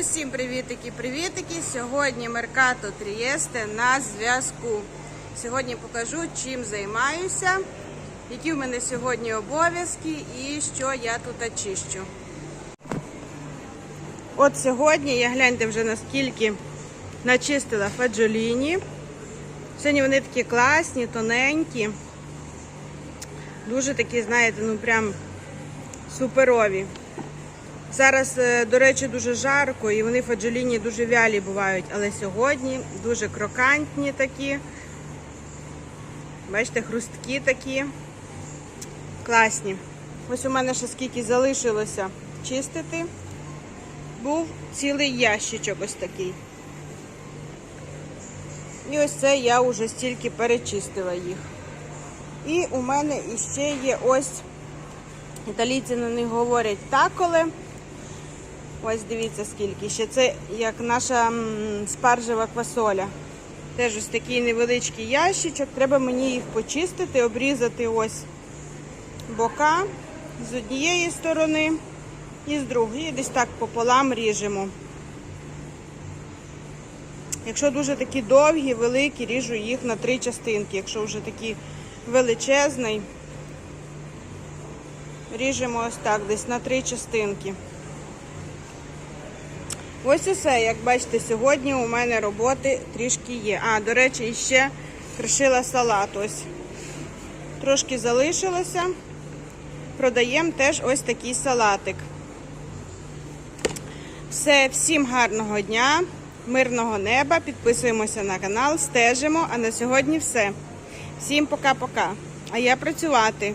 Усім привітики, привітики! Сьогодні Меркато Трієсте на зв'язку. Сьогодні покажу, чим займаюся, які в мене сьогодні обов'язки і що я тут очищу. От сьогодні я гляньте вже наскільки начистила фаджоліні. Сьогодні вони такі класні, тоненькі. Дуже такі, знаєте, ну прям суперові. Зараз, е, до речі, дуже жарко і вони фаджоліні дуже вялі бувають, але сьогодні дуже крокантні такі. Бачите, хрусткі такі. Класні. Ось у мене ще скільки залишилося чистити. Був цілий ящичок ось такий. І ось це я вже стільки перечистила їх. І у мене іще є ось, італійці на них говорять таколе. Ось дивіться скільки. Ще це як наша спаржева квасоля. Теж ось такий невеличкий ящичок. Треба мені їх почистити, обрізати ось бока з однієї сторони і з другої. Десь так пополам ріжемо. Якщо дуже такі довгі, великі, ріжу їх на три частинки. Якщо вже такі величезний, ріжемо ось так, десь на три частинки. Ось усе, як бачите, сьогодні у мене роботи трішки є. А, до речі, ще кришила салат. Ось. Трошки залишилося. Продаємо теж ось такий салатик. Все, всім гарного дня, мирного неба. Підписуємося на канал, стежимо. А на сьогодні все. Всім пока-пока. А я працювати.